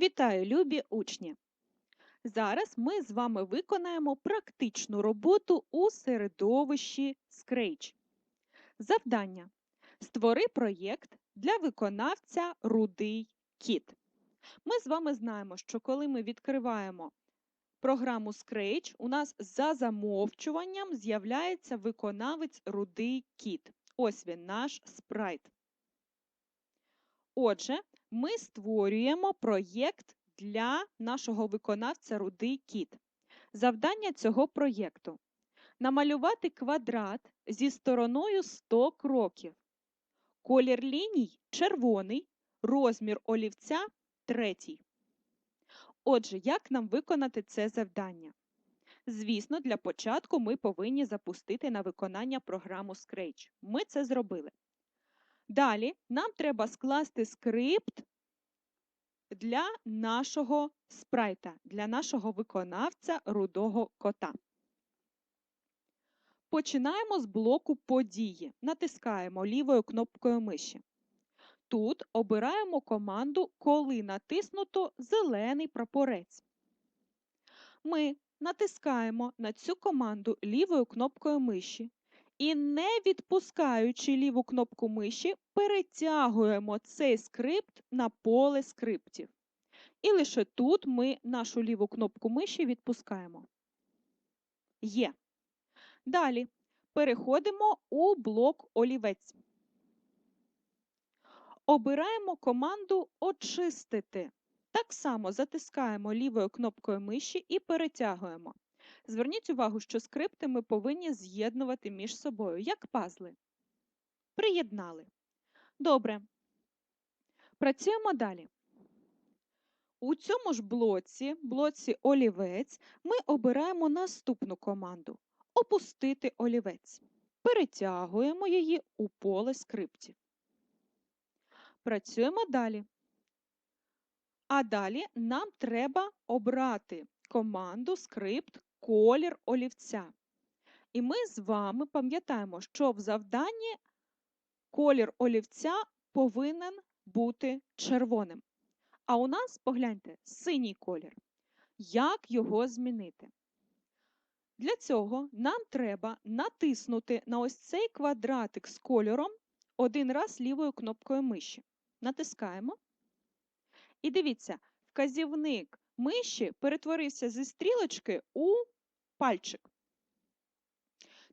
Вітаю, любі учні! Зараз ми з вами виконаємо практичну роботу у середовищі Scratch. Завдання. Створи проєкт для виконавця Рудий Кіт. Ми з вами знаємо, що коли ми відкриваємо програму Scratch, у нас за замовчуванням з'являється виконавець Рудий Кіт. Ось він, наш спрайт. Отже, ми створюємо проєкт для нашого виконавця Рудий Кіт. Завдання цього проєкту намалювати квадрат зі стороною 100 кроків. Колір ліній червоний, розмір олівця третій. Отже, як нам виконати це завдання? Звісно, для початку ми повинні запустити на виконання програму Scratch. Ми це зробили. Далі нам треба скласти скрипт для нашого спрайта, для нашого виконавця рудого кота. Починаємо з блоку події. Натискаємо лівою кнопкою миші. Тут обираємо команду, коли натиснуто зелений прапорець. Ми натискаємо на цю команду лівою кнопкою миші і, не відпускаючи ліву кнопку миші, перетягуємо цей скрипт на поле скриптів. І лише тут ми нашу ліву кнопку миші відпускаємо. Є. Далі переходимо у блок олівець. Обираємо команду Очистити. Так само затискаємо лівою кнопкою миші і перетягуємо. Зверніть увагу, що скрипти ми повинні з'єднувати між собою, як пазли. Приєднали. Добре. Працюємо далі. У цьому ж блоці, блоці олівець, ми обираємо наступну команду Опустити олівець. Перетягуємо її у поле скриптів. Працюємо далі. А далі нам треба обрати команду скрипт колір олівця. І ми з вами пам'ятаємо, що в завданні колір олівця повинен бути червоним. А у нас, погляньте, синій колір. Як його змінити? Для цього нам треба натиснути на ось цей квадратик з кольором один раз лівою кнопкою миші. Натискаємо. І дивіться, вказівник миші перетворився зі стрілочки у пальчик.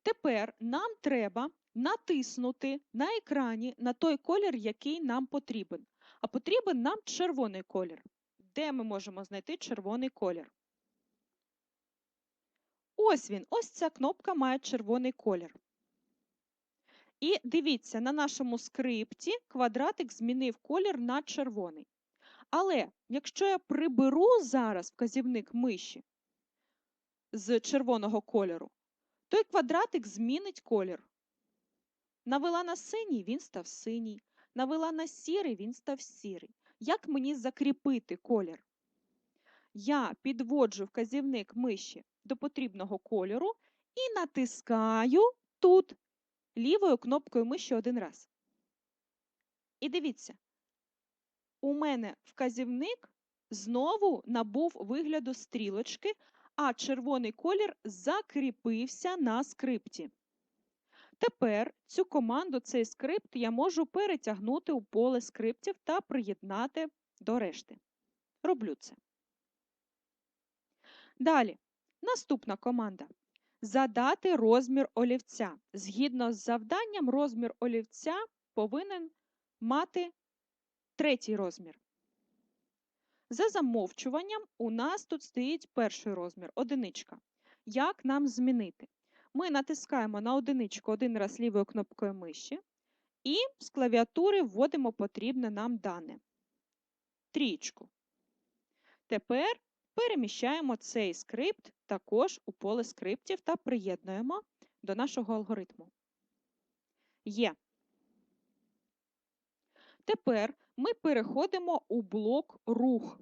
Тепер нам треба натиснути на екрані на той колір, який нам потрібен. А потрібен нам червоний колір. Де ми можемо знайти червоний колір? Ось він, ось ця кнопка має червоний колір. І дивіться, на нашому скрипті квадратик змінив колір на червоний. Але якщо я приберу зараз вказівник миші з червоного кольору, той квадратик змінить колір. Навела на синій, він став синій. Навела на сірий, він став сірий. Як мені закріпити колір? Я підводжу вказівник миші до потрібного кольору і натискаю тут лівою кнопкою миші один раз. І дивіться, у мене вказівник знову набув вигляду стрілочки, а червоний колір закріпився на скрипті. Тепер цю команду, цей скрипт я можу перетягнути у поле скриптів та приєднати до решти. Роблю це. Далі, наступна команда. Задати розмір олівця. Згідно з завданням, розмір олівця повинен мати третій розмір. За замовчуванням, у нас тут стоїть перший розмір одиничка. Як нам змінити? Ми натискаємо на одиничку один раз лівою кнопкою миші і з клавіатури вводимо потрібне нам дане. Трічку. Тепер переміщаємо цей скрипт також у поле скриптів та приєднуємо до нашого алгоритму. Є. Тепер ми переходимо у блок рух.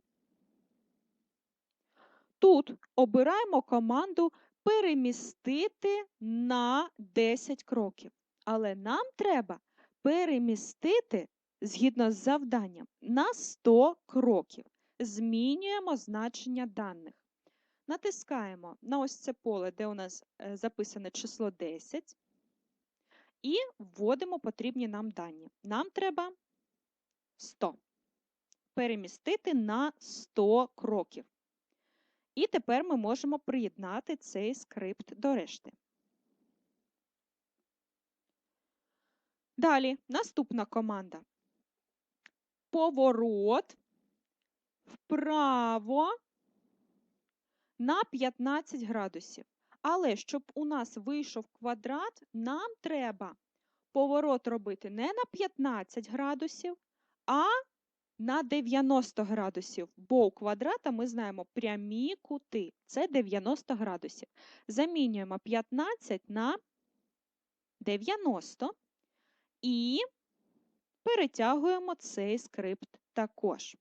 Тут обираємо команду перемістити на 10 кроків. Але нам треба перемістити, згідно з завданням, на 100 кроків. змінюємо значення даних. Натискаємо на ось це поле, де у нас е, записане число 10, і вводимо потрібні нам дані. Нам треба 100. Перемістити на 100 кроків. І тепер ми можемо приєднати цей скрипт до решти. Далі, наступна команда. Поворот вправо на 15 градусів. Але щоб у нас вийшов квадрат, нам треба поворот робити не на 15 градусів, а на 90 градусів. Бо у квадрата ми знаємо прямі кути. Це 90 градусів. Замінюємо 15 на 90 і перетягуємо цей скрипт також.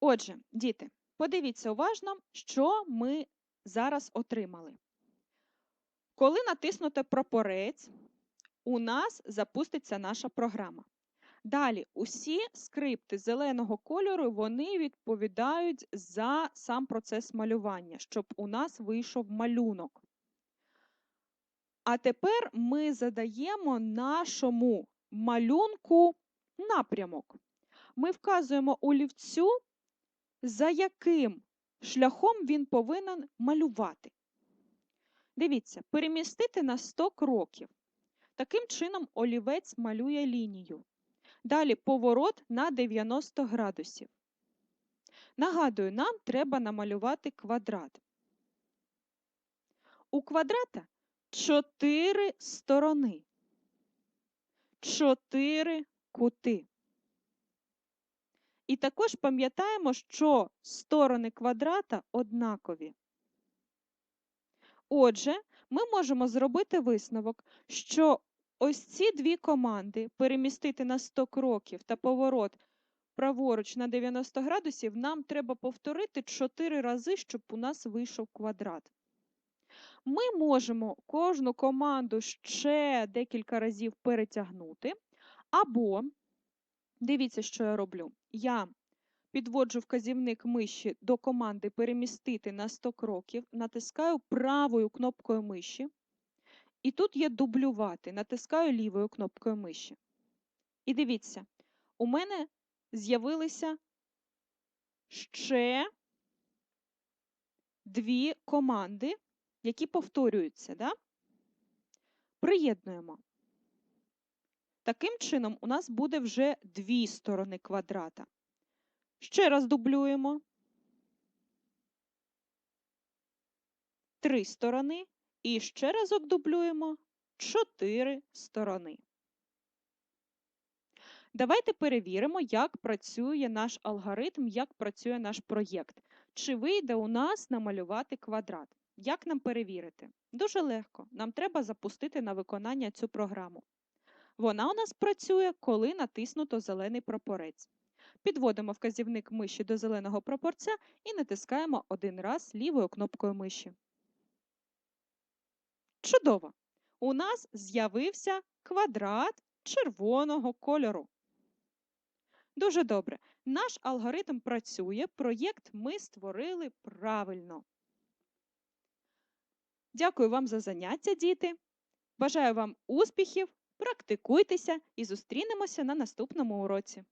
Отже, діти, подивіться уважно, що ми зараз отримали. Коли натиснути прапорець, у нас запуститься наша програма. Далі, усі скрипти зеленого кольору вони відповідають за сам процес малювання, щоб у нас вийшов малюнок. А тепер ми задаємо нашому малюнку напрямок. Ми вказуємо олівцю, за яким шляхом він повинен малювати. Дивіться, перемістити на 100 кроків. Таким чином олівець малює лінію. Далі поворот на 90 градусів. Нагадую, нам треба намалювати квадрат. У квадрата 4 сторони, 4 кути. І також пам'ятаємо, що сторони квадрата однакові. Отже, ми можемо зробити висновок, що ось ці дві команди перемістити на 100 кроків та поворот праворуч на 90 градусів, нам треба повторити 4 рази, щоб у нас вийшов квадрат. Ми можемо кожну команду ще декілька разів перетягнути, або, дивіться, що я роблю. Я підводжу вказівник миші до команди перемістити на 100 кроків, натискаю правою кнопкою миші. І тут є дублювати, натискаю лівою кнопкою миші. І дивіться, у мене з'явилися ще дві команди, які повторюються. Да? Приєднуємо. Таким чином, у нас буде вже дві сторони квадрата. Ще раз дублюємо. Три сторони. І ще разок дублюємо чотири сторони. Давайте перевіримо, як працює наш алгоритм, як працює наш проєкт. Чи вийде у нас намалювати квадрат? Як нам перевірити? Дуже легко. Нам треба запустити на виконання цю програму. Вона у нас працює, коли натиснуто зелений прапорець. Підводимо вказівник миші до зеленого прапорця і натискаємо один раз лівою кнопкою миші. Чудово! У нас з'явився квадрат червоного кольору. Дуже добре. Наш алгоритм працює, проєкт ми створили правильно. Дякую вам за заняття, діти. Бажаю вам успіхів, практикуйтеся і зустрінемося на наступному уроці.